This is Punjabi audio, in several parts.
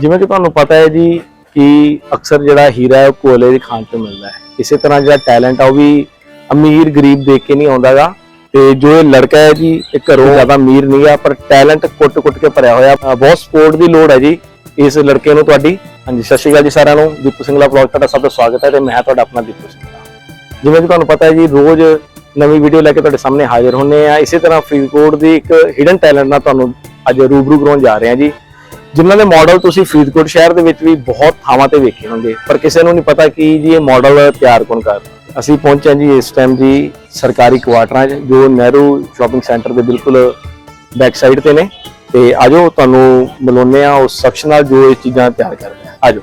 ਜਿਵੇਂ ਕਿ ਤੁਹਾਨੂੰ ਪਤਾ ਹੈ ਜੀ ਕਿ ਅਕਸਰ ਜਿਹੜਾ ਹੀਰਾ ਹੈ ਉਹ ਕੋਲੇ ਦੀ ਖਾਣ ਤੋਂ ਮਿਲਦਾ ਹੈ। ਇਸੇ ਤਰ੍ਹਾਂ ਜਿਹੜਾ ਟੈਲੈਂਟ ਆ ਉਹ ਵੀ ਅਮੀਰ ਗਰੀਬ ਦੇਖ ਕੇ ਨਹੀਂ ਆਉਂਦਾਗਾ। ਤੇ ਜੋ ਇਹ ਲੜਕਾ ਹੈ ਜੀ, ਇਹ ਘਰੋਂ ਜ਼ਿਆਦਾ ਅਮੀਰ ਨਹੀਂ ਆ, ਪਰ ਟੈਲੈਂਟ ਕੁੱਟ-ਕੁੱਟ ਕੇ ਭਰਿਆ ਹੋਇਆ। ਬਹੁਤ ਸਪੋਰਟ ਦੀ ਲੋੜ ਹੈ ਜੀ ਇਸ ਲੜਕੇ ਨੂੰ ਤੁਹਾਡੀ। ਹਾਂਜੀ, ਸਤਿ ਸ਼੍ਰੀ ਅਕਾਲ ਜੀ ਸਾਰਿਆਂ ਨੂੰ। ਦੀਪੂ ਸਿੰਘਲਾ ਵਲੌਗ ਤੁਹਾਡਾ ਸਭ ਦਾ ਸਵਾਗਤ ਹੈ ਤੇ ਮੈਂ ਤੁਹਾਡਾ ਆਪਣਾ ਦੀਪੂ ਸਿੰਘਲਾ ਜਿਵੇਂ ਕਿ ਤੁਹਾਨੂੰ ਪਤਾ ਹੈ ਜੀ, ਰੋਜ਼ ਨਵੀਂ ਵੀਡੀਓ ਲੈ ਕੇ ਤੁਹਾਡੇ ਸਾਹਮਣੇ ਹਾਜ਼ਰ ਹੁੰਨੇ ਆ। ਇਸੇ ਤਰ੍ਹਾਂ ਫਰੀਦਕੋਟ ਦੀ ਇੱਕ ਹਿਡਨ ਟੈਲੈਂਟ ਨਾਲ ਤੁਹਾਨੂੰ ਅੱਜ ਰੂਬਰੂ ਕਰਾਉਣ ਜਾ ਰਹੇ ਹਾਂ ਜੀ। ਜਿਨ੍ਹਾਂ ਦੇ ਮਾਡਲ ਤੁਸੀਂ ਫਰੀਦਕੋਟ ਸ਼ਹਿਰ ਦੇ ਵਿੱਚ ਵੀ ਬਹੁਤ ਥਾਵਾਂ ਤੇ ਵੇਖੇ ਹੋਣਗੇ, ਪਰ ਕਿਸੇ ਨੂੰ ਨਹੀਂ ਪਤਾ ਕਿ ਜੀ ਇਹ ਮਾਡਲ ਤਿਆਰ ਕੌਣ ਕਰਦਾ ਅਸੀਂ ਪਹੁੰਚੇ ਜੀ ਇਸ ਟਾਈਮ ਜੀ ਸਰਕਾਰੀ ਕੁਆਟਰਾਂ 'ਚ, ਜੋ ਨਹਿਰੂ ਸ਼ਾਪਿੰਗ ਸੈਂਟਰ ਦੇ ਬਿਲਕੁਲ ਬੈਕ ਸਾਈਡ ਤੇ ਨੇ। ਤੇ ਆਜੋ ਤੁਹਾਨੂੰ ਮਿਲਾਉਂਦੇ ਆ ਉਸ ਸ਼ਖਸ ਨਾਲ ਜੋ ਇਹ ਚੀਜ਼ਾਂ ਤਿਆਰ ਕਰਦੇ ਆ ਆਜੋ।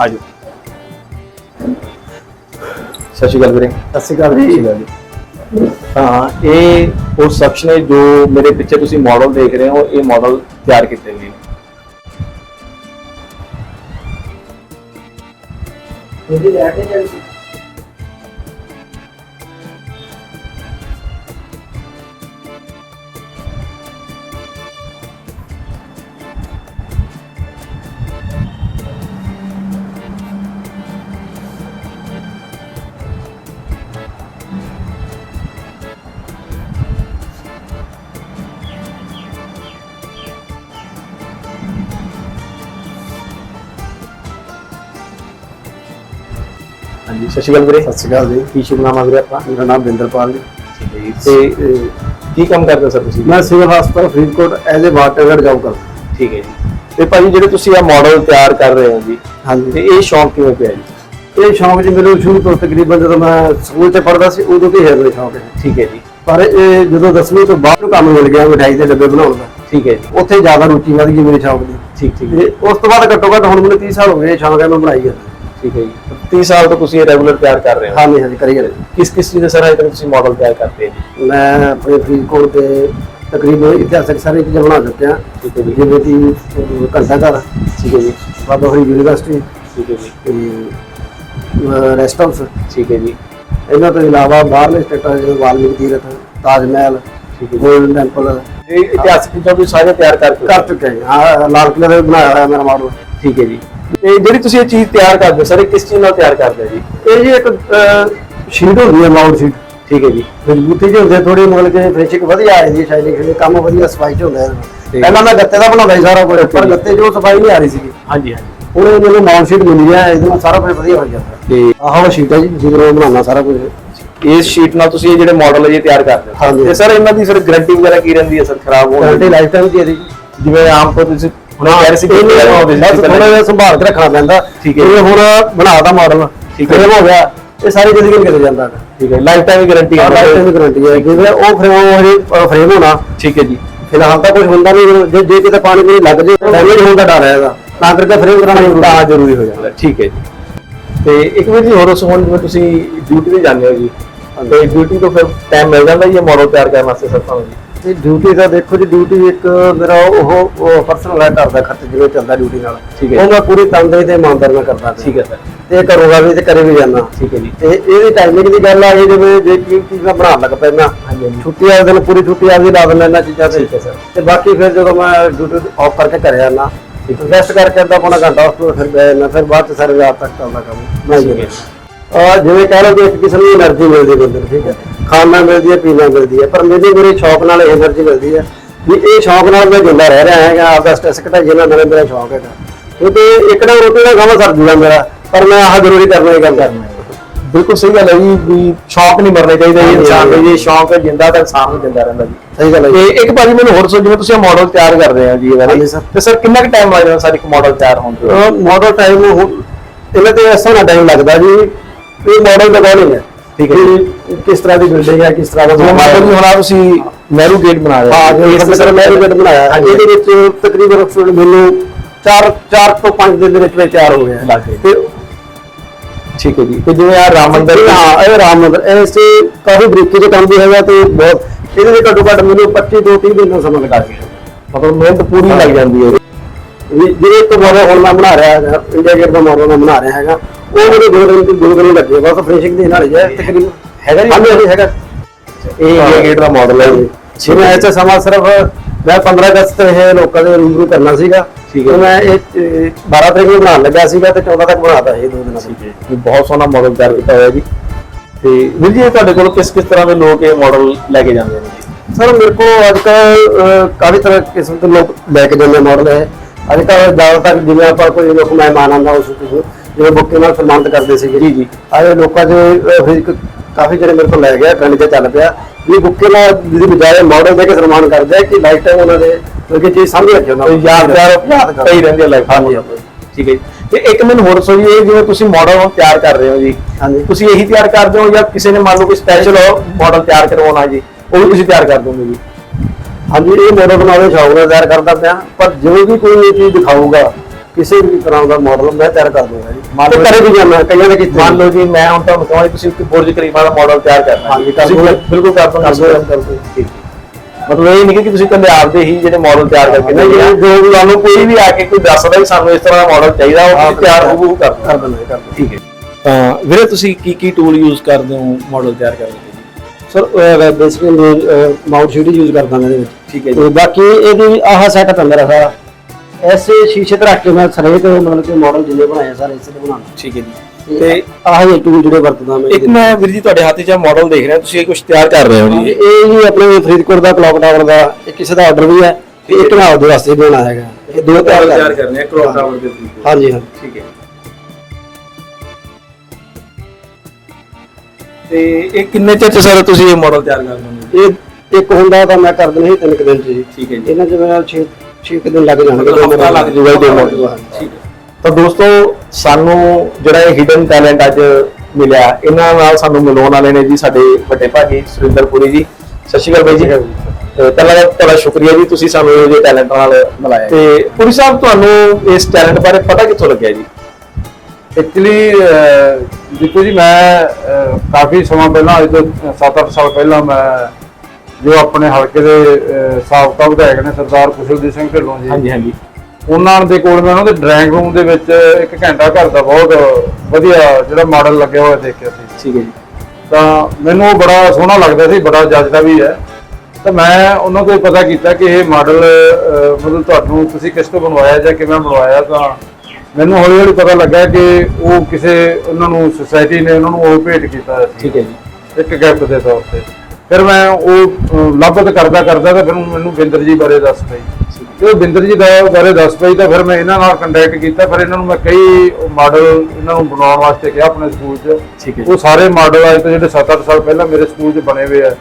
ਆਜੋ। ਸਤਿ ਸ਼੍ਰੀ ਅਕਾਲ ਵੀਰੇ। ਸਤਿ ਸ਼੍ਰੀ ਅਕਾਲ ਜੀ। ਹਾਂ ਇਹ ਉਹ ਸ਼ਖਸ ਨੇ ਜੋ ਮੇਰੇ ਪਿੱਛੇ ਤੁਸੀਂ ਮਾਡਲ ਦੇਖ ਰਹੇ ਹੋ ਇਹ ਮਾਡਲ ਤਿਆਰ ਕੀਤੇ ਨੇ। ਇਹਦੀ ਲੈਟ ਨਹੀਂ ਹਾਂਜੀ ਸਤਿ ਸ਼੍ਰੀ ਅਕਾਲ ਵੀਰੇ। ਸਤਿ ਸ਼੍ਰੀ ਅਕਾਲ ਜੀ। ਕੀ ਸ਼ੁਭ ਨਾਮ ਹੈ ਵੀਰੇ ਆਪਣਾ? ਮੇਰਾ ਨਾਮ ਬਿੰਦਰਪਾਲ ਜੀ। ਤੇ ਅਹ, ਕੀ ਕੰਮ ਕਰਦੇ ਹੋ ਸਰ ਤੁਸੀਂ? ਮੈਂ ਸਿਵਲ ਹਸਪਤਾਲ Faridkot as a water job ਕਰਦਾ। ਠੀਕ ਹੈ ਜੀ। ਤੇ ਭਾਜੀ ਜਿਹੜੇ ਤੁਸੀਂ ਇਹ ਮਾਡਲ ਤਿਆਰ ਕਰ ਰਹੇ ਹੋ ਜੀ ਤੇ ਹਾਂਜੀ ਇਹ ਸ਼ੌਂਕ ਕਿਵੇਂ ਪਿਆ ਜੀ? ਇਹ ਸ਼ੌਂਕ ਜੀ ਮੈਨੂੰ ਸ਼ੁਰੂ ਤੋਂ ਤਕਰੀਬਨ ਜਦੋਂ ਮੈਂ ਸਕੂਲ 'ਚ ਪੜ੍ਹਦਾ ਸੀ ਉਦੋਂ ਤੋਂ ਹੀ ਹੈ ਮੇਰੇ ਸ਼ੌਂਕ ਹੈ। ਠੀਕ ਹੈ ਜੀ। ਪਰ ਇਹ ਜਦੋਂ 10ਵੀਂ ਤੋਂ ਬਾਅਦ ਨੂੰ ਕੰਮ ਮਿਲ ਗਿਆ ਮਿਠਾਈ ਦੇ ਡੱਬੇ ਬਣਾਉਣ ਦਾ ਠੀਕ ਹੈ ਜੀ। ਉੱਥੇ ਜ਼ਿਆਦਾ ਰੁਚੀ ਵਧ ਗਈ ਮੇਰੇ ਸ਼ੌਂਕ ਦੀ। ਠੀਕ ਠੀਕ। ਤੇ ਉਸ ਤੋਂ ਬਾਅਦ ਘੱਟੋ ਘੱਟ ਹੁਣ ਮੈਨੂੰ 30 ਸਾਲ ਹੋ ਗਏ ਇਹ ਸ਼ੌਂਕ ਹੈ ਮੈਂ ਬਣਾਈ ਜਾਂਦਾ ਠੀਕ ਹੈ ਜੀ 30 ਸਾਲ ਤੋਂ ਤੁਸੀਂ ਇਹ ਰੈਗੂਲਰ ਤਿਆਰ ਕਰ ਰਹੇ ਹੋ। ਹਾਂਜੀ ਹਾਂਜੀ ਕਰੀ ਜਾਂਦੇ। ਕਿਸ ਕਿਸ ਚੀਜ਼ ਦੇ ਸਰ ਤੱਕ ਤੁਸੀਂ ਮਾਡਲ ਤਿਆਰ ਕਰਦੇ ਹੋ ਜੀ? ਮੈਂ ਆਪਣੇ ਫਰੀਦਕੋਟ ਦੇ ਤਕਰੀਬਨ ਇਤਿਹਾਸਕ ਸਾਰੇ ਚੀਜ਼ਾਂ ਬਣਾ ਚੁੱਕਿਆ। ਠੀਕ ਹੈ ਜੀ। ਜਿਵੇਂ ਕਿ ਘੰਟਾ ਘਰ ਠੀਕ ਹੈ ਜੀ। ਬਾਬਾ ਫਰੀਦ ਯੂਨੀਵਰਸਿਟੀ ਠੀਕ ਹੈ ਜੀ। ਤੇ ਰੈਸਟ ਹਾਊਸ ਠੀਕ ਹੈ ਜੀ। ਇਹਨਾਂ ਤੋਂ ਇਲਾਵਾ ਬਾਹਰਲੇ ਸਟੇਟਾਂ ਜਿਵੇਂ ਵਾਲਮੀਕ ਤੀਰਥ ਤਾਜ ਮਹਿਲ ਗੋਲਡਨ ਟੈਂਪਲ। ਇਹ ਇਤਿਹਾਸਕ ਚੀਜ਼ਾਂ ਤੁਸੀਂ ਸਾਰੇ ਤਿਆਰ ਕਰ ਚੁੱਕੇ ਹੋ। ਲਾਲ ਕਿਲ੍ਹੇ ਦਾ ਵੀ ਬਣਾਇਆ ਹੋਇਆ ਮੇਰਾ ਮਾਡਲ ਠੀਕ ਹੈ ਜੀ। ਤੇ ਜਿਹੜੀ ਤੁਸੀਂ ਇਹ ਚੀਜ਼ ਤਿਆਰ ਕਰਦੇ ਹੋ ਸਰ ਇਹ ਕਿਸ ਚੀਜ਼ ਨਾਲ ਤਿਆਰ ਕਰਦੇ ਹੋ ਜੀ? ਇਹ ਜੀ ਇੱਕ ਸ਼ੀਟ ਹੁੰਦੀ ਹੈ ਮਾਊਟ ਸ਼ੀਟ ਠੀਕ ਹੈ ਜੀ। ਮਜ਼ਬੂਤੀ ਜਿਹੀ ਹੁੰਦੀ ਥੋੜੀ ਮਤਲਬ ਕਿ ਫਿਨਿਸ਼ਿੰਗ ਵਧੀਆ ਆ ਜਾਂਦੀ ਹੈ ਸ਼ਾਇਨਿੰਗ ਕੰਮ ਵਧੀਆ ਸਫ਼ਾਈ ਚ ਹੁੰਦਾ। ਪਹਿਲਾਂ ਮੈਂ ਗੱਤੇ ਦਾ ਬਣਾਉਂਦਾ ਸੀ ਸਾਰਾ ਕੁਝ ਪਰ ਗੱਤੇ ਜੋ ਸਫ਼ਾਈ ਨਹੀਂ ਆ ਰਹੀ ਸੀਗੀ। ਹਾਂਜੀ ਹਾਂਜੀ। ਹੁਣ ਇਹ ਮੈਨੂੰ ਮਾਊਟ ਸ਼ੀਟ ਮਿਲੀ ਹੈ ਇਹਦੇ ਨਾਲ ਸਾਰਾ ਕੁਝ ਵਧੀਆ ਹੋ ਜਾਂਦਾ। ਤੇ ਆਹ ਉਹ ਸ਼ੀਟ ਹੈ ਜੀ ਜਿਹਦੇ ਬਣਾਉਣਾ ਸਾਰਾ ਕੁਝ ਇਸ ਸ਼ੀਟ ਨਾਲ ਤੁਸੀਂ ਇਹ ਜਿਹੜੇ ਮਾਡਲ ਹੈ ਜੀ ਤਿਆਰ ਕਰਦੇ ਹੋ। ਤੇ ਸਰ ਇਹਨਾਂ ਦੀ ਫਿਰ ਗਾਰੰਟੀ ਵਗੈਰਾ ਕੀ ਰਹਿੰਦੀ ਹੈ ਸਰ ਖਰਾਬ ਹੋਣ ਦੀ? ਲਾਈਫ ਟਾਈਮ ਦੀ ਹੈ ਜੀ ਜਿਵੇਂ ਆਮ ਤੋਂ ਤੁਸੀਂ ਹੁਣ ਕਹਿ ਰਹੇ ਸੀ ਕਿ ਇਹ ਤਿਆਰ ਹੋਵੇ ਬਸ ਥੋੜਾ ਜਿਹਾ ਸੰਭਾਲ ਕੇ ਰੱਖਣਾ ਪੈਂਦਾ। ਠੀਕ ਹੈ। ਇਹ ਹੁਣ ਬਣਾਤਾ ਮਾਡਲ ਠੀਕ ਹੈ। ਫਰੇਮ ਹੋ ਗਿਆ। ਇਹ ਸਾਰੀ ਜ਼ਿੰਦਗੀ ਨਿਕਲ ਜਾਂਦਾ ਹੈ। ਠੀਕ ਹੈ ਲਾਈਫ ਟਾਈਮ ਗਾਰੰਟੀ ਹੈ ਲਾਈਫ ਟਾਈਮ ਦੀ ਗਾਰੰਟੀ ਹੈ। ਕਿਉਂਕਿ ਉਹ ਫਰੇਮ ਉਹ ਹਜੇ ਫਰੇਮ ਹੋਣਾ। ਠੀਕ ਹੈ ਜੀ। ਫਿਲਹਾਲ ਤਾਂ ਕੁਝ ਹੁੰਦਾ ਨਹੀਂ। ਜੇ ਜੇ ਕਿਤੇ ਪਾਣੀ ਲੱਗ ਜੇ ਡੈਮੇਜ ਹੋਣ ਦਾ ਡਰ ਹੈ ਇਹਦਾ ਤਾਂ ਕਰਕੇ ਫਰੇਮ ਕਰਾਉਣਾ ਜ਼ਰੂਰੀ ਤਾਂ ਹੈ। ਜ਼ਰੂਰੀ ਹੋ ਜਾਂਦਾ ਠੀਕ ਹੈ ਜੀ। ਤੇ ਇੱਕ ਵਾਰ ਜੀ ਹੋਰ ਉਸ ਹੁਣ ਜਿਵੇਂ ਤੁਸੀਂ ਡਿਊਟੀ ਤੇ ਜਾਂਦੇ ਹੋ ਜੀ ਤੇ ਡਿਊਟੀ ਤੋਂ ਫਿਰ ਟਾਈਮ ਮਿਲ ਜਾਂਦਾ ਜੀ ਇਹ ਮਾਡਲ ਤਿਆਰ ਕਰਨ ਵਾਸਤੇ ਸਰ ਤੁਹਾਨੂੰ ਜੀ? ਤੇ ਡਿਊਟੀ ਦਾ ਦੇਖੋ ਜੀ ਡਿਊਟੀ ਇੱਕ ਮੇਰਾ ਉਹ ਪਰਸਨਲ ਹੈ ਘਰ ਦਾ ਖਰਚ ਜਿਵੇਂ ਚੱਲਦਾ ਡਿਊਟੀ ਨਾਲ। ਠੀਕ ਹੈ। ਉਹ ਮੈਂ ਪੂਰੀ ਤਨਦੇਹੀ ਤੇ ਇਮਾਨਦਾਰੀ ਨਾਲ ਕਰਦਾ ਠੀਕ ਹੈ ਸਰ। ਤੇ ਕਰੂੰਗਾ ਵੀ ਤੇ ਕਰੇ ਵੀ ਜਾਣਾ ਠੀਕ ਹੈ ਜੀ। ਤੇ ਇਹਦੀ ਟਾਈਮਿੰਗ ਦੀ ਗੱਲ ਆ ਗਈ ਜਿਵੇਂ ਜੇ ਕੀ ਚੀਜ਼ ਮੈਂ ਬਣਾਉਣ ਲੱਗ ਪੈਣਾ ਛੁੱਟੀ ਵਾਲੇ ਦਿਨ ਪੂਰੀ ਛੁੱਟੀ ਆਪਦੀ ਲਾ ਦਿੰਦਾ ਇਹਨਾਂ ਚੀਜ਼ਾਂ ਤੇ। ਠੀਕ ਹੈ ਸਰ। ਤੇ ਬਾਕੀ ਫਿਰ ਜਦੋਂ ਮੈਂ ਡਿਊਟੀ ਆਫ ਕਰਕੇ ਘਰੇ ਆਣਾ ਰੈਸਟ ਕਰਕੇ ਅੱਧਾ ਪੌਣਾ ਘੰਟਾ ਉਸ ਤੋਂ ਫਿਰ ਬੈ ਜਾਣਾ ਫਿਰ ਬਾਅਦ ਚ ਸਾਰੀ ਰਾਤ ਤੱਕ ਚੱਲਦਾ ਕੰਮ। ਮੈਂ। ਆ ਜਿਵੇਂ ਕਹਿ ਲਓ ਕਿ ਇੱਕ ਕਿਸਮ ਦੀ એનર્ਜੀ ਮਿਲਦੀ ਬੰਦੇ ਨੂੰ ਠੀਕ ਹੈ। ਖਾਣਾ ਮਿਲਦੀ ਹੈ ਪੀਣਾ ਮਿਲਦੀ ਹੈ ਪਰ ਮੇਰੇ ਮੇਰੇ ਸ਼ੌਕ ਨਾਲ એનર્ਜੀ ਮਿਲਦੀ ਹੈ ਵੀ ਇਹ ਸ਼ੌਕ ਨਾਲ ਮੈਂ ਜਿੰਦਾ ਰਹਿ ਰਿਹਾ ਹੈਗਾ ਆਪਦਾ ਸਟ੍ਰੈਸ ਘਟਾਈ ਨਾਲ ਮੇਰੇ ਮੇਰਾ ਸ਼ੌਕ ਹੈਗਾ। ਕਿਉਂਕਿ ਇੱਕ ਦਿਨ ਰੋਟੀ ਦਾ ਖਾਣਾ ਸਰ ਜੂਗਾ ਮੇਰਾ ਪਰ ਮੈਂ ਆਹ ਜ਼ਰੂਰੀ ਕਰਨਾ ਹੀ ਕੰਮ ਕਰਨਾ ਬਿਲਕੁਲ ਸਹੀ ਗੱਲ ਹੈ ਜੀ ਵੀ ਸ਼ੌਕ ਨਹੀਂ ਮਰਨੇ ਚਾਹੀਦੇ ਜੀ। ਇਨਸਾਨ ਦੇ ਜੇ ਸ਼ੌਕ ਹੈ ਜਿੰਦਾ ਤਾਂ ਇਨਸਾਨ ਨੂੰ ਜਿੰਦਾ ਰਹਿੰਦਾ ਜੀ। ਸਹੀ ਗੱਲ ਹੈ ਇੱਕ ਭਾਜੀ ਮੈਨੂੰ ਹੋਰ ਸੋ ਜਿਵੇਂ ਤੁਸੀਂ ਮਾਡਲ ਤਿਆਰ ਕਰ ਰਹੇ ਹੋ ਜੀ ਇਹਦਾ ਤੇ ਸਰ ਕਿੰਨਾ ਕੁ ਟਾਈਮ ਲੱਗਦਾ ਜਾਂਦਾ ਸਾਰੇ ਇੱਕ ਮਾਡਲ ਤਿਆਰ ਹੋਣ ਤੋਂ? ਮਾਡਲ ਟਾਈਮ ਨੂੰ ਇਹਨਾਂ ਤੇ ਐਸਾ ਨਾ ਟਾਈਮ ਲੱਗਦਾ ਜੀ। ਇਹ ਮਾਡਲ ਦਾ ਗੱਲ ਹੈ। ਠੀਕ ਹੈ। ਜੀ। ਕਿਸ ਤਰ੍ਹਾਂ ਦੀ ਬਿਲਡਿੰਗ ਹੈ ਕਿਸ ਤਰ੍ਹਾਂ ਦਾ ਮਾਡਲ ਹੁਣ ਆਹ ਤੁਸੀਂ ਨਹਿਰੂ ਗੇਟ ਬਣਾ ਰਹੇ ਹਾਂ। ਹੋ। ਜੀ ਤਰ੍ਹਾਂ ਮੈਂ ਰਿਪੋਰਟ ਬਣਾਇਆ ਹਾਂਜੀ। ਇਹਦੇ ਵਿੱਚ ਤਕਰੀਬਨ ਮੈਨੂੰ 4 4 ਤੋਂ 5 ਦਿਨ ਦੇ ਵਿੱਚ ਵਿੱਚ ਤਿਆਰ ਹੋ ਗਿਆ। ਤੇ ਠੀਕ ਹੈ ਜੀ। ਤੇ ਜਿਵੇਂ ਆ ਰਾਮ ਮੰਦਿਰ ਹਾਂ ਇਹ ਰਾਮ ਮੰਦਰ। ਤੇ ਕਾਫੀ ਬਰੀਕੀ ਦੇ ਕੰਮ ਵੀ ਹੈਗਾ ਤੇ ਬਹੁਤ ਇਹਦੇ ਵਿੱਚ ਘੱਟੋ ਘੱਟ ਮੈਨੂੰ 25 ਤੋਂ 30 ਦਿਨ ਦਾ ਸਮਾਂ ਲਗਾ ਗਿਆ। ਮਤਲਬ ਮਿਹਨਤ ਪੂਰੀ ਲੱਗ ਜਾਂਦੀ ਹੈ। ਜਿਹੜੇ ਇੱਕ ਮਾਡਲ ਹੁਣ ਮੈਂ ਬਣਾ ਰਿਹਾ ਹੈਗਾ। ਇੰਡੀਆ ਗੇਟ ਦਾ ਮਾਡਲ ਮੈਂ ਬਣਾ ਰਿਹਾ ਹੈਗਾ। ਉਹ ਮੇਰੇ ਦੋ ਦਿਨ ਦੋ ਦਿਨ ਲੱਗੇ ਬਸ ਫਿਨਿਸ਼ਿੰਗ ਦੇ ਨਾਲ ਹੈ ਤਕਰੀਬਨ। ਹੈਗਾ ਜੀ? ਹਾਂਜੀ ਹਾਂਜੀ ਹੈਗਾ। ਇਹ ਇੰਡੀਆ ਗੇਟ ਦਾ ਮਾਡਲ ਹੈ ਜੀ। ਜਿਵੇਂ ਐਸਾ ਸਮਾਂ ਸਿਰਫ ਮੈਂ 15 ਅਗਸਤ ਇਹ ਲੋਕਾਂ ਦੇ ਰੂਬਰੂ ਕਰਨਾ ਸੀਗਾ। ਠੀਕ ਹੈ। ਤੇ ਮੈਂ ਇਹ ਅਹ, 12 ਤਰੀਕ ਨੂੰ ਬਣਾਉਣ ਲੱਗਾ ਸੀਗਾ ਤੇ 14 ਤੱਕ ਬਣਾਤਾ ਇਹ ਦੋ ਦਿਨਾਂ ਵਿੱਚ ਇਹ ਬਹੁਤ ਸੋਹਣਾ ਮਾਡਲ ਤਿਆਰ ਕੀਤਾ ਹੋਇਆ ਜੀ। ਤੇ ਵੀਰ ਜੀ ਇਹ ਤੁਹਾਡੇ ਕੋਲ ਕਿਸ ਕਿਸ ਤਰ੍ਹਾਂ ਦੇ ਲੋਕ ਇਹ ਮਾਡਲ ਲੈ ਕੇ ਜਾਂਦੇ ਨੇ ਜੀ? ਸਰ ਮੇਰੇ ਕੋਲ ਅੱਜ ਕੱਲ ਕਾਫੀ ਤਰ੍ਹਾਂ ਕਿਸਮ ਦੇ ਲੋਕ ਲੈ ਕੇ ਜਾਂਦੇ ਮਾਡਲ ਹੈ ਅੱਜ ਕੱਲ ਜ਼ਿਆਦਾਤਰ ਜਿਵੇਂ ਆਪਾਂ ਕੋਈ ਲੋਕ ਮਹਿਮਾਨ ਆਉਂਦਾ ਉਸ ਨੂੰ ਜਿਵੇਂ ਬੁੱਕੇ ਨਾਲ ਸਨਮਾਨਿਤ ਕਰਦੇ ਸੀਗੇ। ਜੀ, ਜੀ। ਅੱਜ ਲੋਕਾਂ ਦੇ ਅਹ, ਫਿਰ ਇੱਕ ਕਾਫੀ ਜਿਹੜੇ ਮੇਰੇ ਕੋਲ ਲੈ ਗਿਆ ਟ੍ਰੈਂਡ ਤੇ ਚੱਲ ਪਿਆ। ਵੀ ਬੁੱਕੇ ਨਾਲ ਦੀ ਬਜਾਏ ਮਾਡਲ ਦੇ ਕੇ ਸਨਮਾਨ ਕਰਦੇ ਆ ਕਿ ਲਾਈਫ ਟਾਈਮ ਉਹਨਾਂ ਦੇ ਕਿਉਂਕਿ ਚੀਜ਼ ਸਮਝ ਰੱਖੀ ਉਹਨਾਂ ਕੋਈ ਯਾਦਗਾਰ ਪਈ ਰਹਿੰਦੀ ਹੈ ਲਾਈਫ ਹਾਂਜੀ ਠੀਕ ਹੈ ਜੀ। ਤੇ ਇੱਕ ਮੈਨੂੰ ਹੋਰ ਦੱਸੋ ਜੀ ਇਹ ਜਿਵੇਂ ਤੁਸੀਂ ਮਾਡਲ ਹੁਣ ਤਿਆਰ ਕਰ ਰਹੇ ਹੋ ਜੀ ਹਾਂਜੀ। ਤੁਸੀਂ ਇਹੀ ਤਿਆਰ ਕਰਦੇ ਹੋ ਜਾਂ ਕਿਸੇ ਨੇ ਮੰਨ ਲਓ ਕੋਈ ਸਪੈਸ਼ਲ ਮਾਡਲ ਤਿਆਰ ਕਰਵਾਉਣਾ ਜੀ ਉਹ ਵੀ ਤੁਸੀਂ ਤਿਆਰ ਕਰ ਦੋਗੇ ਜੀ? ਹਾਂਜੀ ਇਹ ਮਾਡਲ ਬਣਾਉਣੇ ਸ਼ੌਕ ਨਾਲ ਤਿਆਰ ਕਰਦਾ ਪਿਆ ਪਰ ਜਿਵੇਂ ਵੀ ਕੋਈ ਇਹ ਚੀਜ਼ ਦਿਖਾਊਗਾ ਕਿਸੇ ਵੀ ਤਰ੍ਹਾਂ ਦਾ ਮਾਡਲ ਮੈਂ ਤਿਆਰ ਕਰ ਦੂੰਗਾ ਜੀ। ਮੰਨ ਤੇ ਲਓ ਕਰੇ ਵੀ ਜਾਣਾ ਕਈਆਂ ਦੇ ਕਿਤੇ ਮੰਨ ਲਓ ਜੀ ਮੈਂ ਹੁਣ ਤੁਹਾਨੂੰ ਕਹਾਂ ਤੁਸੀਂ ਇੱਕ ਬੁਰਜ ਖਲੀਫਾ ਦਾ ਮਾਡਲ ਤਿਆਰ ਕਰਨਾ ਹਾਂਜੀ, ਕਰ ਦਿਓ। ਬਿਲਕੁਲ ਕਰ ਦੋਗੇ ਕਰ ਦਿਓ ਠੀਕ। ਮਤਲਬ ਇਹ ਨਹੀਂ ਕਿ ਤੁਸੀਂ ਕੱਲੇ ਆਪਦੇ ਹੀ ਜਿਹੜੇ ਮਾਡਲ ਤਿਆਰ ਕਰਕੇ ਨਹੀਂ, ਨਹੀਂ ਇਹ ਜੋ ਵੀ ਤੁਹਾਨੂੰ ਕੋਈ ਵੀ ਆ ਕੇ ਕੋਈ ਦੱਸਦਾ ਵੀ ਸਾਨੂੰ ਇਸ ਤਰ੍ਹਾਂ ਦਾ ਮਾਡਲ ਚਾਹੀਦਾ ਉਹ ਤਿਆਰ ਹੋਊ ਕਰ। ਕਰ ਦਿੰਦੇ ਕਰ ਦਿੰਦੇ ਠੀਕ ਹੈ ਤਾਂ ਵੀਰੇ ਤੁਸੀਂ ਕੀ ਕੀ ਟੂਲ ਯੂਜ਼ ਕਰਦੇ ਹੋ ਮਾਡਲ ਤਿਆਰ ਕਰਨ ਲਈ? Sir basically mount sheet use ਕਰਦਾ ਮੈਂ ਇਹਦੇ ਵਿੱਚ। ਠੀਕ ਹੈ ਤੇ ਬਾਕੀ ਇਹਦੀ ਆਹ ਸੈਟਅਪ ਹੈ ਮੇਰਾ ਸਾਰਾ। ਐਸੇ ਸ਼ੀਸ਼ੇ ਤੇ ਰੱਖ ਕੇ ਮੈਂ ਸਰੇਕ ਮਤਲਬ ਕਿ ਮਾਡਲ ਜਿੰਨੇ ਬਣਾਏ ਆ ਸਾਰੇ ਇਸੇ ਤੇ ਬਣਾਉਣਾ ਠੀਕ ਹੈ ਜੀ। ਤੇ ਤੇ ਆਹ ਹੀ ਟੂਲ ਜਿਹੜੇ ਵਰਤਦਾ ਮੈਂ ਇੱਕ ਮੈਂ ਵੀਰ ਜੀ ਤੁਹਾਡੇ ਹੱਥ 'ਚ ਮਾਡਲ ਦੇਖ ਰਿਹਾ ਤੁਸੀਂ ਇਹ ਕੁਝ ਤਿਆਰ ਕਰ ਰਹੇ ਹੋ ਜੀ। ਇਹ ਜੀ ਆਪਣੇ ਫਰੀਦਕੋਟ ਦਾ ਕਲੌਕ ਟਾਵਰ ਦਾ ਇਹ ਕਿਸੇ ਦਾ ਆਰਡਰ ਵੀ ਹੈ ਤੇ ਇੱਕ ਮੈਂ ਆਪਦੇ ਵਾਸਤੇ ਬਣਾਉਣਾ ਹੈਗਾ। ਇਹ ਦੋ ਤਿਆਰ ਕਰ ਕਰਨੇ। ਆ ਕਲੌਕ ਟਾਵਰ ਦੇ ਤਰੀਕੇ ਹਾਂਜੀ ਹਾਂ। ਠੀਕ ਹੈ। ਤੇ ਇਹ ਕਿੰਨੇ ਚਿਰ ਸਰ ਤੁਸੀਂ ਇਹ ਮਾਡਲ ਤਿਆਰ ਕਰ ਦਿੰਦੇ ਹੋ? ਇਹ ਇੱਕ ਹੁੰਦਾ ਤਾਂ ਮੈਂ ਕਰ ਦੇਣਾ ਸੀ ਤਿੰਨ ਕੁ ਦਿਨ ਚ ਜੀ। ਠੀਕ ਹੈ ਜੀ। ਇਹਨਾਂ ਚ ਮੇਰਾ 6 6 ਦਿਨ ਲੱਗ ਜਾਣਗੇ ਮਤਲਬ ਹਫ਼ਤਾ ਲੱਗ ਜਾਊਗਾ ਇਹ ਦੋ ਮਾਡਲ ਠੀਕ ਹੈ ਤਾਂ ਦੋਸਤੋ ਸਾਨੂੰ ਜਿਹੜਾ ਇਹ ਹਿਡਨ ਟੈਲੈਂਟ ਅੱਜ ਮਿਲਿਆ ਇਹਨਾਂ ਨਾਲ ਸਾਨੂੰ ਮਿਲਾਉਣ ਵਾਲੇ ਨੇ ਜੀ ਸਾਡੇ ਵੱਡੇ ਭਾਜੀ ਸੁਰਿੰਦਰਪੁਰੀ ਜੀ। ਸਤਿ ਸ਼੍ਰੀ ਅਕਾਲ ਬਾਈ ਜੀ। ਤੇ ਪਹਿਲਾਂ ਤਾਂ ਤੁਹਾਡਾ ਸ਼ੁਕਰੀਆ ਜੀ ਤੁਸੀਂ ਸਾਨੂੰ ਇਹ ਜਿਹੇ ਟੈਲੈਂਟ ਨਾਲ ਮਿਲਾਇਆ। ਤੇ ਪੁਰੀ ਸਾਹਿਬ ਤੁਹਾਨੂੰ ਇਸ ਟੈਲੈਂਟ ਬਾਰੇ ਪਤਾ ਕਿੱਥੋਂ ਲੱਗਿਆ ਜੀ? ਐਕਚੁਅਲੀ ਦੇਖੋ ਜੀ ਮੈਂ ਕਾਫੀ ਸਮਾਂ ਪਹਿਲਾਂ ਅੱਜ ਤੋਂ 7-8 ਸਾਲ ਪਹਿਲਾਂ ਮੈਂ ਜੋ ਆਪਣੇ ਹਲਕੇ ਦੇ ਸਾਬਕਾ ਵਿਧਾਇਕ ਨੇ ਸਰਦਾਰ ਕੁਸ਼ਲਦੀਪ ਸਿੰਘ ਢਿੱਲੋਂ ਜੀ। ਹਾਂਜੀ ਹਾਂਜੀ। ਉਹਨਾਂ ਦੇ ਕੋਲ ਮੈਂ ਉਹਨਾਂ ਦੇ ਡਰਾਇੰਗ ਰੂਮ ਦੇ ਵਿੱਚ ਇੱਕ ਘੰਟਾ ਘਰ ਦਾ ਬਹੁਤ ਵਧੀਆ ਜਿਹੜਾ ਮਾਡਲ ਲੱਗਿਆ ਹੋਇਆ ਦੇਖਿਆ ਸੀ। ਠੀਕ ਹੈ ਜੀ। ਤਾਂ ਮੈਨੂੰ ਉਹ ਬੜਾ ਸੋਹਣਾ ਲੱਗਦਾ ਸੀ ਬੜਾ ਜੱਜਦਾ ਵੀ ਹੈ। ਤਾਂ ਮੈਂ ਉਹਨਾਂ ਤੋਂ ਪਤਾ ਕੀਤਾ ਕਿ ਇਹ ਮਾਡਲ ਮਤਲਬ ਤੁਹਾਨੂੰ ਤੁਸੀਂ ਕਿਸ ਤੋਂ ਬਣਵਾਇਆ ਜਾਂ ਕਿਵੇਂ ਬਣਵਾਇਆ ਤਾਂ ਮੈਨੂੰ ਹੌਲੀ ਹੌਲੀ ਪਤਾ ਲੱਗਾ ਕਿ ਉਹ ਕਿਸੇ ਉਹਨਾਂ ਨੂੰ ਸੁਸਾਇਟੀ ਨੇ ਉਹਨਾਂ ਨੂੰ ਉਹ ਭੇਟ ਕੀਤਾ ਸੀ। ਠੀਕ ਹੈ ਜੀ। ਇੱਕ ਗਿਫਟ ਦੇ ਤੌਰ ਤੇ। ਫਿਰ ਮੈਂ ਉਹ ਲੱਭਤ ਕਰਦਾ ਕਰਦਾ ਤਾਂ ਫਿਰ ਮੈਨੂੰ ਬਿੰਦਰ ਜੀ ਬਾਰੇ ਦੱਸ ਪਈ। ਜਦੋਂ ਬਿੰਦਰ ਜੀ ਦਾ ਬਾਰੇ ਦੱਸ ਪਈ ਤਾਂ ਫਿਰ ਮੈਂ ਇਹਨਾਂ ਨਾਲ ਕੰਟੈਕਟ ਕੀਤਾ ਫਿਰ ਇਹਨਾਂ ਨੂੰ ਮੈਂ ਕਈ ਮਾਡਲ ਇਹਨਾਂ ਨੂੰ ਬਣਾਉਣ ਵਾਸਤੇ ਕਿਹਾ ਆਪਣੇ ਸਕੂਲ 'ਚ। ਉਹ ਸਾਰੇ ਮਾਡਲ ਅੱਜ ਤੋਂ ਜਿਹੜੇ 7-8 ਸਾਲ ਪਹਿਲਾਂ ਮੇਰੇ ਸਕੂਲ 'ਚ ਬਣੇ ਹੋਏ ਆ।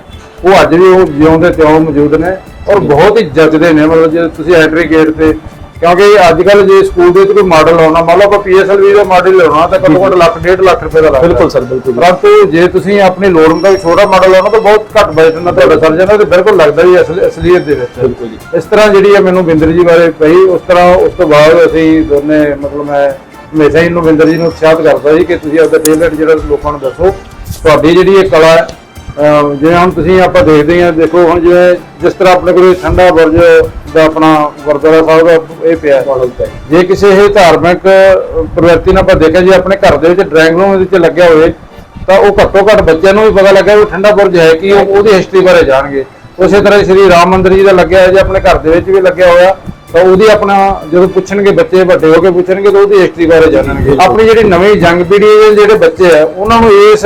ਉਹ ਅੱਜ ਵੀ ਉਹ ਜਿਉਂਦੇ ਤਿਉਂ ਮੌਜੂਦ ਨੇ ਔਰ ਬਹੁਤ ਹੀ ਜੱਜਦੇ ਨੇ ਮਤਲਬ ਜੇ ਤੁਸੀਂ ਐਂਟਰੀ ਗੇਟ ਤੇ ਕਿਉਂਕਿ ਅੱਜ ਕੱਲ ਜੇ ਸਕੂਲ ਦੇ ਵਿੱਚ ਕੋਈ ਮਾਡਲ ਲਾਉਣਾ ਮੰਨ ਲਓ ਆਪਾਂ ਪੀਐਸਐਲਵੀ ਦਾ ਮਾਡਲ ਲਾਉਣਾ ਤਾਂ ਘੱਟੋ ਘੱਟ ਲੱਖ ਡੇਢ ਲੱਖ ਰੁਪਏ ਦਾ ਲੱਗਦਾ। ਬਿਲਕੁਲ ਸਰ ਬਿਲਕੁਲ। ਪਰੰਤੂ ਜੇ ਤੁਸੀਂ ਆਪਣੀ ਲੋੜ ਮੁਤਾਬਕ ਛੋਟਾ ਮਾਡਲ ਲਾਉਣਾ ਤਾਂ ਬਹੁਤ ਘੱਟ ਬਜਟ ਨਾਲ ਤੁਹਾਡਾ ਸਰ ਜਾਂਦਾ ਤੇ ਬਿਲਕੁਲ ਲੱਗਦਾ ਵੀ ਅਸਲ ਅਸਲੀਅਤ ਦੇ ਵਿੱਚ। ਬਿਲਕੁਲ ਜੀ। ਇਸ ਤਰ੍ਹਾਂ ਜਿਹੜੀ ਹੈ ਮੈਨੂੰ ਬਿੰਦਰ ਜੀ ਬਾਰੇ ਪਈ ਉਸ ਤਰ੍ਹਾਂ ਉਸ ਤੋਂ ਬਾਅਦ ਅਸੀਂ ਦੋਨੇ ਮਤਲਬ ਮੈਂ ਹਮੇਸ਼ਾ ਹੀ ਬਿੰਦਰ ਜੀ ਨੂੰ ਉਤਸ਼ਾਹਿਤ ਕਰਦਾ ਸੀ ਕਿ ਤੁਸੀਂ ਆਪਦਾ ਟੈਲੈਂਟ ਜਿਹੜਾ ਲੋਕਾਂ ਨੂੰ ਦੱਸੋ ਤੁਹਾਡੀ ਜਿਹੜੀ ਇਹ ਕਲਾ ਹੈ ਜਿਵੇਂ ਹੁਣ ਤੁਸੀਂ ਆਪਾਂ ਦੇਖਦੇ ਹਾਂ, ਦੇਖੋ ਹੁਣ ਜਿਵੇਂ ਜਿਸ ਤਰ੍ਹਾਂ ਆਪਣੇ ਕੋਲ ਠੰਡਾ ਬੁਰਜ ਦਾ ਆਪਣਾ ਗੁਰਦੁਆਰਾ ਸਾਹਿਬ ਦਾ ਇਹ ਪਿਆ। ਜੇ ਕਿਸੇ ਇਹ ਧਾਰਮਿਕ ਪ੍ਰਵਿਰਤੀ ਨਾਲ ਆਪਾਂ ਦੇਖਿਆ, ਜੇ ਆਪਣੇ ਘਰ ਦੇ ਵਿੱਚ ਡਰਾਇੰਗ ਰੂਮ ਵਿੱਚ ਲੱਗਿਆ ਹੋਵੇ, ਤਾਂ ਉਹ ਘੱਟੋ ਘੱਟ ਬੱਚਿਆਂ ਨੂੰ ਵੀ ਪਤਾ ਲੱਗਿਆ ਵੀ ਠੰਡਾ ਬੁਰਜ ਹੈ ਕਿ ਉਹ- ਉਹਦੀ ਹਿਸਟਰੀ ਬਾਰੇ ਜਾਣਗੇ। ਉਸੇ ਤਰ੍ਹਾਂ ਹੀ ਸ੍ਰੀ ਰਾਮ ਮੰਦਿਰ ਜੀ ਦਾ ਲੱਗਿਆ ਹੋਇਆ, ਜੇ ਆਪਣੇ ਘਰ ਦੇ ਵਿੱਚ ਵੀ ਲੱਗਿਆ ਹੋਇਆ ਤਾਂ ਉਹਦੀ ਆਪਣਾ ਜਦੋਂ ਪੁੱਛਣਗੇ ਬੱਚੇ ਵੱਡੇ ਹੋ ਕੇ ਪੁੱਛਣਗੇ ਤਾਂ ਉਹਦੀ ਹਿਸਟਰੀ ਬਾਰੇ ਜਾਣਨਗੇ। ਆਪਣੀ ਜਿਹੜੀ ਨਵੀਂ ਯੰਗ ਪੀੜ੍ਹੀ ਦੇ ਜਿਹੜੇ ਬੱਚੇ ਆ ਉਹਨਾਂ ਨੂੰ ਇਸ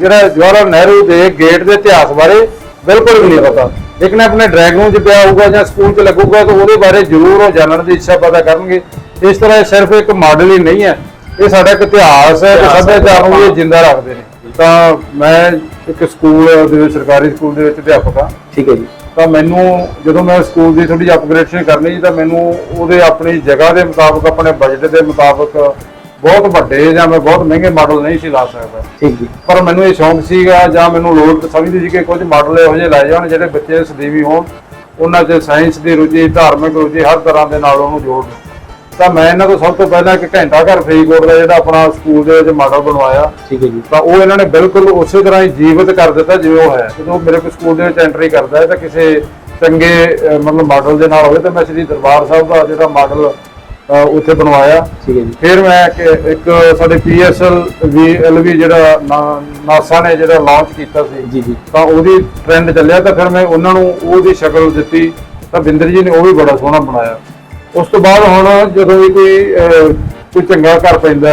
ਜਿਹੜਾ ਜਵਾਹਰ ਨਹਿਰੂ ਦੇ ਗੇਟ ਦੇ ਇਤਿਹਾਸ ਬਾਰੇ ਬਿਲਕੁਲ ਵੀ ਨਹੀਂ ਪਤਾ। ਲੇਕਿਨ ਆਪਣੇ ਡਰਾਇੰਗ ਰੂਮ 'ਚ ਪਿਆ ਹੋਊਗਾ ਜਾਂ ਸਕੂਲ 'ਚ ਲੱਗੂਗਾ ਤਾਂ ਉਹਦੇ ਬਾਰੇ ਜ਼ਰੂਰ ਉਹ ਜਾਣਨ ਦੀ ਇੱਛਾ ਪੈਦਾ ਕਰਨਗੇ। ਇਸ ਤਰ੍ਹਾਂ ਇਹ ਸਿਰਫ ਇੱਕ ਮਾਡਲ ਹੀ ਨਹੀਂ ਹੈ। ਇਹ ਸਾਡਾ ਇੱਕ ਇਤਿਹਾਸ ਹੈ ਤੇ ਸੱਭਿਆਚਾਰ ਨੂੰ ਇਹ ਜਿੰਦਾ ਰੱਖਦੇ ਨੇ। ਤਾਂ ਮੈਂ ਇੱਕ ਸਕੂਲ ਦੇ ਵਿੱਚ ਸਰਕਾਰੀ ਸਕੂਲ ਦੇ ਵਿੱਚ ਅਧਿਆਪਕ ਹਾਂ। ਠੀਕ ਹੈ ਜੀ। ਤਾਂ ਮੈਨੂੰ ਜਦੋਂ ਮੈਂ ਸਕੂਲ ਦੀ ਥੋੜੀ ਜਿਹੀ ਅਪਗ੍ਰੇਡੇਸ਼ਨ ਕਰਨੀ ਸੀ ਤਾਂ ਮੈਨੂੰ ਉਹਦੇ ਆਪਣੀ ਜਗ੍ਹਾ ਦੇ ਮੁਤਾਬਕ ਆਪਣੇ ਬਜਟ ਦੇ ਮੁਤਾਬਕ ਬਹੁਤ ਵੱਡੇ ਜਾਂ ਮੈਂ ਬਹੁਤ ਮਹਿੰਗੇ ਮਾਡਲ ਨਹੀਂ ਸੀ ਲਾ ਸਕਦਾ। ਠੀਕ ਜੀ। ਪਰ ਮੈਨੂੰ ਇਹ ਸ਼ੌਂਕ ਸੀਗਾ ਜਾਂ ਮੈਨੂੰ ਲੋੜ ਸਮਝਦੀ ਸੀ ਕਿ ਕੁਝ ਮਾਡਲ ਇਹੋ ਜਿਹੇ ਲਾਏ ਜਾਣ ਜਿਹੜੇ ਬੱਚੇ ਸਦੀਵੀ ਹੋਣ ਉਹਨਾਂ 'ਚ ਸਾਇੰਸ ਦੀ ਰੁਚੀ ਧਾਰਮਿਕ ਰੁਚੀ ਹਰ ਤਰ੍ਹਾਂ ਦੇ ਨਾਲ ਉਹਨੂੰ ਜੋੜਨ ਤਾਂ ਮੈਂ ਇਹਨਾਂ ਤੋਂ ਸਭ ਤੋਂ ਪਹਿਲਾਂ ਇੱਕ ਘੰਟਾ ਘਰ ਫਰੀਦਕੋਟ ਦਾ ਜਿਹੜਾ ਆਪਣਾ ਸਕੂਲ ਦੇ ਵਿੱਚ ਮਾਡਲ ਬਣਵਾਇਆ। ਠੀਕ ਹੈ ਜੀ। ਤਾਂ ਉਹ ਇਹਨਾਂ ਨੇ ਬਿਲਕੁਲ ਉਸੇ ਤਰ੍ਹਾਂ ਹੀ ਜੀਵਤ ਕਰ ਦਿੱਤਾ ਜਿਵੇਂ ਉਹ ਹੈ। ਜਦੋਂ ਮੇਰੇ ਕੋਲ ਸਕੂਲ ਦੇ ਵਿੱਚ ਐਂਟਰੀ ਕਰਦਾ ਹੈ ਤਾਂ ਕਿਸੇ ਚੰਗੇ ਮਤਲਬ ਮਾਡਲ ਦੇ ਨਾਲ ਹੋਵੇ ਤਾਂ ਮੈਂ ਸ੍ਰੀ ਦਰਬਾਰ ਸਾਹਿਬ ਦਾ ਜਿਹੜਾ ਮਾਡਲ ਉੱਥੇ ਬਣਵਾਇਆ। ਠੀਕ ਹੈ ਜੀ। ਫਿਰ ਮੈਂ ਇੱਕ- ਸਾਡੇ ਪੀਐਸਐਲ ਵੀਐਲਵੀ ਜਿਹੜਾ ਨਾ- ਨਾਸਾ ਨੇ ਜਿਹੜਾ ਲਾਂਚ ਕੀਤਾ ਸੀ। ਜੀ ਜੀ। ਤਾਂ ਉਹਦੀ ਟ੍ਰੈਂਡ ਚੱਲਿਆ ਤਾਂ ਫਿਰ ਮੈਂ ਉਹਨਾਂ ਨੂੰ ਉਹਦੀ ਸ਼ਕਲ ਦਿੱਤੀ। ਤਾਂ ਬਿੰਦਰ ਜੀ ਨੇ ਉਹ ਵੀ ਬੜਾ ਸੋਹਣਾ ਬਣਾਇਆ। ਉਸ ਤੋਂ ਬਾਅਦ ਹੁਣ ਜਦੋਂ ਵੀ ਕੋਈ ਕੋਈ ਚੰਗਾ ਘਰ ਪੈਂਦਾ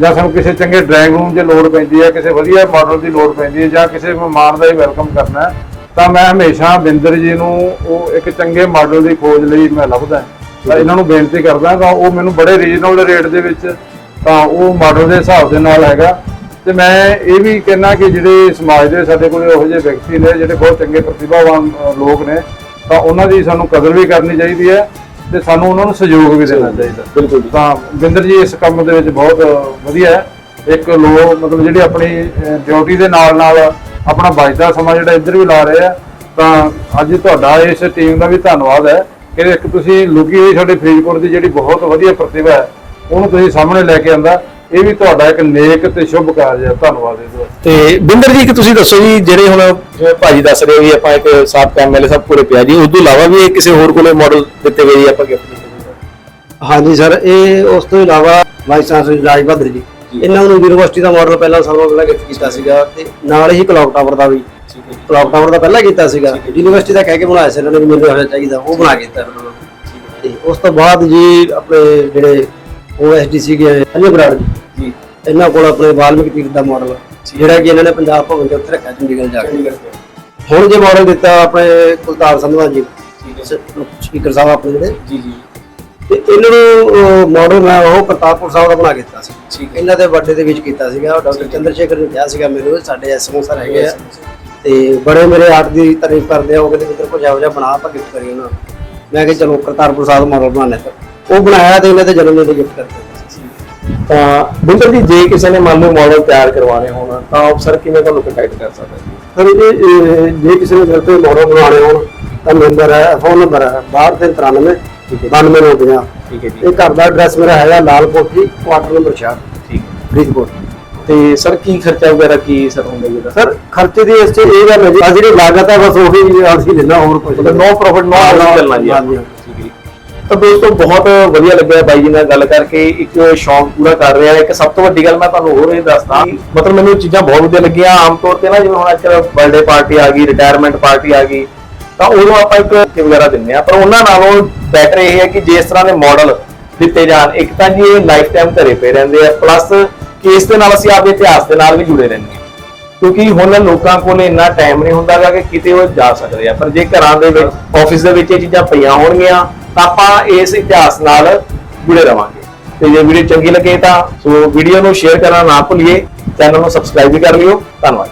ਜਾਂ ਸਾਨੂੰ ਕਿਸੇ ਚੰਗੇ ਡਰਾਇੰਗ ਰੂਮ 'ਚ ਲੋੜ ਪੈਂਦੀ ਹੈ, ਕਿਸੇ ਵਧੀਆ ਮਾਡਲ ਦੀ ਲੋੜ ਪੈਂਦੀ ਹੈ, ਜਾਂ ਕਿਸੇ ਮਹਿਮਾਨ ਦਾ ਹੀ ਵੈਲਕਮ ਕਰਨਾ ਤਾਂ ਮੈਂ ਹਮੇਸ਼ਾ ਬਿੰਦਰ ਜੀ ਨੂੰ ਉਹ ਇੱਕ ਚੰਗੇ ਮਾਡਲ ਦੀ ਖੋਜ ਲਈ ਮੈਂ ਲੱਭਦਾ ਤਾਂ ਇਹਨਾਂ ਨੂੰ ਬੇਨਤੀ ਕਰਦਾ ਤਾਂ ਉਹ ਮੈਨੂੰ ਬੜੇ ਰੀਜਨੇਬਲ ਰੇਟ ਦੇ ਵਿੱਚ ਤਾਂ ਉਹ ਮਾਡਲ ਦੇ ਹਿਸਾਬ ਦੇ ਨਾਲ ਹੈਗਾ। ਤੇ ਮੈਂ ਇਹ ਵੀ ਕਹਿਣਾ ਕਿ ਜਿਹੜੇ ਸਮਾਜ ਦੇ ਸਾਡੇ ਕੋਲ ਇਹੋ ਜਿਹੇ ਵਿਅਕਤੀ ਨੇ, ਜਿਹੜੇ ਬਹੁਤ ਚੰਗੇ ਪ੍ਰਤਿਭਾਵਾਨ ਲੋਕ ਨੇ, ਤਾਂ ਉਹਨਾਂ ਦੀ ਸਾਨੂੰ ਕਦਰ ਵੀ ਕਰਨੀ ਚਾਹੀਦੀ ਹੈ। ਤੇ ਸਾਨੂੰ ਉਹਨਾਂ ਨੂੰ ਸਹਿਯੋਗ ਵੀ ਦੇਣਾ ਚਾਹੀਦਾ। ਬਿਲਕੁਲ ਤਾਂ ਬਿੰਦਰ ਜੀ ਇਸ ਕੰਮ ਦੇ ਵਿੱਚ ਬਹੁਤ ਵਧੀਆ ਹੈ। ਇੱਕ ਲੋਕ ਮਤਲਬ ਜਿਹੜੇ ਆਪਣੀ ਡਿਊਟੀ ਦੇ ਨਾਲ ਨਾਲ ਆਪਣਾ ਬਚਦਾ ਸਮਾਂ ਜਿਹੜਾ ਇੱਧਰ ਵੀ ਲਾ ਰਹੇ ਆ ਤਾਂ ਅੱਜ ਤੁਹਾਡਾ ਇਸ ਟੀਮ ਦਾ ਵੀ ਧੰਨਵਾਦ ਹੈ ਕਿ ਇੱਕ ਤੁਸੀਂ ਲੁਕੀ ਹੋਈ ਸਾਡੇ ਫਰੀਦਕੋਟ ਦੀ ਜਿਹੜੀ ਬਹੁਤ ਵਧੀਆ ਪ੍ਰਤਿਭਾ ਹੈ ਉਹਨੂੰ ਤੁਸੀਂ ਸਾਹਮਣੇ ਲੈ ਕੇ ਆਂਦਾ। ਇਹ ਵੀ ਤੁਹਾਡਾ ਇੱਕ ਨੇਕ ਤੇ ਸ਼ੁਭ ਕਾਰਜ ਹੈ। ਧੰਨਵਾਦ ਇਹਦੇ ਵਾਸਤੇ ਤੇ ਬਿੰਦਰ ਜੀ ਕਿ ਤੁਸੀਂ ਦੱਸੋ ਜੀ ਜਿਹੜੇ ਹੁਣ ਜਿਵੇਂ ਭਾਜੀ ਦੱਸ ਰਹੇ ਵੀ ਆਪਾਂ ਇੱਕ ਸਾਫ਼ ਐਮਐਲਏ ਸਭ ਕੋਲੇ ਪਿਆ ਜੀ ਉਸ ਤੋਂ ਇਲਾਵਾ ਵੀ ਇਹ ਕਿਸੇ ਹੋਰ ਕੋਲੇ ਮਾਡਲ ਦਿੱਤੇ ਗਏ ਜੀ ਆਪਾਂ ਗਿਫਟ ਹਾਂਜੀ ਸਰ ਇਹ ਉਸ ਤੋਂ ਇਲਾਵਾ ਵਾਈਸ ਚਾਂਸਲਰ ਰਾਜ ਬਹਾਦਰ ਜੀ। ਇਹਨਾਂ ਨੂੰ ਯੂਨੀਵਰਸਿਟੀ ਦਾ ਮਾਡਲ ਪਹਿਲਾਂ ਸਭ ਤੋਂ ਪਹਿਲਾਂ ਗਿਫਟ ਕੀਤਾ ਸੀਗਾ ਤੇ ਨਾਲ ਹੀ ਕਲੌਕ ਟਾਵਰ ਦਾ ਵੀ ਕਲੌਕ ਟਾਵਰ ਦਾ ਪਹਿਲਾਂ ਕੀਤਾ ਸੀਗਾ। ਯੂਨੀਵਰਸਿਟੀ ਦਾ ਕਹਿ ਕੇ ਬਣਾਇਆ ਸੀ ਇਹਨਾਂ ਨੇ ਵੀ ਮੈਨੂੰ ਚਾਹੀਦਾ ਉਹ ਬਣਾ ਕੇ ਦਿੱਤਾ ਇਹਨਾਂ ਨੂੰ। ਤੇ ਉਸ ਤੋਂ ਬਾਅਦ ਜੀ ਆਪਣੇ ਜਿਹੜੇ ਓਐਸਡੀ ਸੀਗੇ ਅਜੇ ਬਰਾੜ ਜੀ ਇਹਨਾਂ ਕੋਲ ਆਪਣੇ ਵਾਲਮੀਕ ਤੀਰਥ ਦਾ ਮਾਡਲ ਜਿਹੜਾ ਕਿ ਇਹਨਾਂ ਨੇ ਪੰਜਾਬ ਭਵਨ ਦੇ ਉੱਤੇ ਰੱਖਿਆ ਚੰਡੀਗੜ੍ਹ ਜਾ ਕੇ। ਹੁਣ ਜੇ ਮਾਡਲ ਦਿੱਤਾ ਆਪਣੇ ਕੁਲਤਾਰ ਸੰਧਵਾ ਜੀ ਸਪੀਕਰ ਸਾਹਿਬ ਆਪਣੇ ਜਿਹੜੇ। ਜੀ ਜੀ। ਤੇ ਇਹਨਾਂ ਨੂੰ ਮਾਡਲ ਮੈਂ ਉਹ ਕਰਤਾਰਪੁਰ ਸਾਹਿਬ ਦਾ ਬਣਾ ਕੇ ਦਿੱਤਾ ਸੀ। ਠੀਕ ਇਹਨਾਂ ਦੇ ਬਰਥਡੇ ਦੇ ਵਿੱਚ ਕੀਤਾ ਸੀਗਾ ਡਾਕਟਰ ਚੰਦਰ ਸ਼ੇਖਰ ਨੇ ਕਿਹਾ ਸੀਗਾ ਮੈਨੂੰ ਸਾਡੇ ਐਸਐਮਓ ਸਰ ਹੈਗੇ ਆ। ਤੇ ਬੜੇ ਮੇਰੇ ਆਰਟ ਦੀ ਤਾਰੀਫ ਕਰਦੇ ਆ ਉਹ ਕਹਿੰਦੇ ਕਿਤੇ ਕੁਝ ਇਹੋ ਜਿਹਾ ਬਣਾ ਆਪਾਂ ਗਿਫਟ ਕਰੀਏ ਉਹਨਾਂ ਨੂੰ। ਮੈਂ ਕਿਹਾ ਚਲੋ ਕਰਤਾਰਪੁਰ ਸਾਹਿਬ ਮਾਡਲ ਬਣਾਣੇ ਤਾਂ ਉਹ ਬਣਾਇਆ ਤੇ ਇਹਨਾਂ ਦੇ ਜਨਮ ਦਿਨ ਤੇ ਗਿਫਟ ਕਰ ਦਿੱਤਾ ਤਾਂ ਬਿੰਦਰ ਜੀ ਜੇ ਕਿਸੇ ਨੇ ਮੰਨ ਲਓ ਮਾਡਲ ਤਿਆਰ ਕਰਵਾਉਣੇ ਹੋਣ ਤਾਂ ਉਹ ਸਰ ਕਿਵੇਂ ਤੁਹਾਨੂੰ ਕੰਟੈਕਟ ਕਰ ਸਕਦਾ? ਜੀ ਸਰ ਇਹ ਜੇ ਕਿਸੇ ਨੇ ਮੇਰੇ ਤੋਂ ਮਾਡਲ ਬਣਾਉਣੇ ਹੋਣ ਤਾਂ ਨੰਬਰ ਹੈ ਫੋਨ ਨੰਬਰ ਹੈ 6293 9290 ਠੀਕ ਹੈ ਜੀ। ਇਹ ਘਰ ਦਾ ਐਡਰੈਸ ਮੇਰਾ ਹੈਗਾ ਲਾਲ ਕੋਠੀ ਕੁਆਟਰ ਨੰਬਰ 66 ਠੀਕ ਹੈ। ਫਰੀਦਕੋਟ। ਤੇ ਸਰ ਕੀ ਖਰਚਾ ਵਗੈਰਾ ਕੀ ਸਰ ਹੁੰਦਾ ਜੀ ਸਰ ਖਰਚੇ ਦੀ ਇਸ 'ਚ ਇਹ ਗੱਲ ਹੈ ਜੀ ਜਿਹੜੀ ਲਾਗਤ ਹੈ ਬਸ ਉਹੀ ਅਸੀਂ ਲੈਣਾ ਹੋਰ ਕੁਝ ਮਤਲਬ ਨੋ ਪ੍ਰੋਫਿਟ ਨੋ ਲਾਸ ਚੱਲਣਾ ਹੈ ਜੀ। ਤਾਂ ਦੋਸਤੋ ਬਹੁਤ ਵਧੀਆ ਲੱਗਿਆ ਬਾਈ ਜੀ ਨਾਲ ਗੱਲ ਕਰਕੇ। ਇੱਕ ਸ਼ੌਂਕ ਪੂਰਾ ਕਰ ਰਿਹਾ। ਇੱਕ ਸਭ ਤੋਂ ਵੱਡੀ ਗੱਲ ਮੈਂ ਤੁਹਾਨੂੰ ਹੋਰ ਇਹ ਦੱਸਦਾ ਮਤਲਬ ਮੈਨੂੰ ਚੀਜ਼ਾਂ ਬਹੁਤ ਵਧੀਆ ਲੱਗੀਆਂ। ਆਮ ਤੌਰ ਤੇ ਨਾ ਜਿਵੇਂ ਹੁਣ ਅੱਜਕੱਲ ਬਰਥਡੇ ਪਾਰਟੀ ਆ ਗਈ ਰਿਟਾਇਰਮੈਂਟ ਪਾਰਟੀ ਆ ਗਈ, ਤਾਂ ਉਦੋਂ ਆਪਾਂ ਇੱਕ ਗਿਫਟ ਵਗੈਰਾ ਦਿੰਦੇ ਆ ਪਰ ਉਹਨਾਂ ਨਾਲੋਂ ਬੈਟਰ ਇਹ ਹੈ ਕਿ ਜੇ ਇਸ ਤਰ੍ਹਾਂ ਦੇ ਮਾਡਲ ਦਿੱਤੇ ਜਾਣ, ਇੱਕ ਤਾਂ ਜੀ ਇਹ ਲਾਈਫ ਟਾਈਮ ਘਰੇ ਪਏ ਰਹਿੰਦੇ ਆ ਪਲੱਸ ਕੇਸ ਦੇ ਨਾਲ ਅਸੀਂ ਆਪਦੇ ਇਤਿਹਾਸ ਦੇ ਨਾਲ ਵੀ ਜੁੜੇ ਰਹਿੰਦੇ ਹਾਂ। ਕਿਉਂਕਿ ਹੁਣ ਲੋਕਾਂ ਕੋਲ ਇੰਨਾ ਟਾਈਮ ਨਹੀਂ ਹੁੰਦਾਗਾ ਕਿ ਕਿਤੇ ਉਹ ਜਾ ਸਕਦੇ ਆ। ਪਰ ਜੇ ਘਰਾਂ ਦੇ ਵਿੱਚ ਆਫਿਸ ਦੇ ਵਿੱਚ ਇਹ ਚੀਜ਼ਾਂ ਪਈਆਂ ਹੋਣਗੀਆਂ ਤਾਂ ਆਪਾਂ ਇਸ ਇਤਿਹਾਸ ਨਾਲ ਜੁੜੇ ਰਵਾਂਗੇ। ਤੇ ਜੇ ਵੀਡੀਓ ਚੰਗੀ ਲੱਗੇ ਤਾਂ ਸੋ ਵੀਡੀਓ ਨੂੰ ਸ਼ੇਅਰ ਕਰਨਾ ਨਾ ਭੁੱਲੀਏ ਚੈਨਲ ਨੂੰ ਸਬਸਕ੍ਰਾਈਬ ਵੀ ਕਰ ਲਿਓ। ਧੰਨਵਾਦ।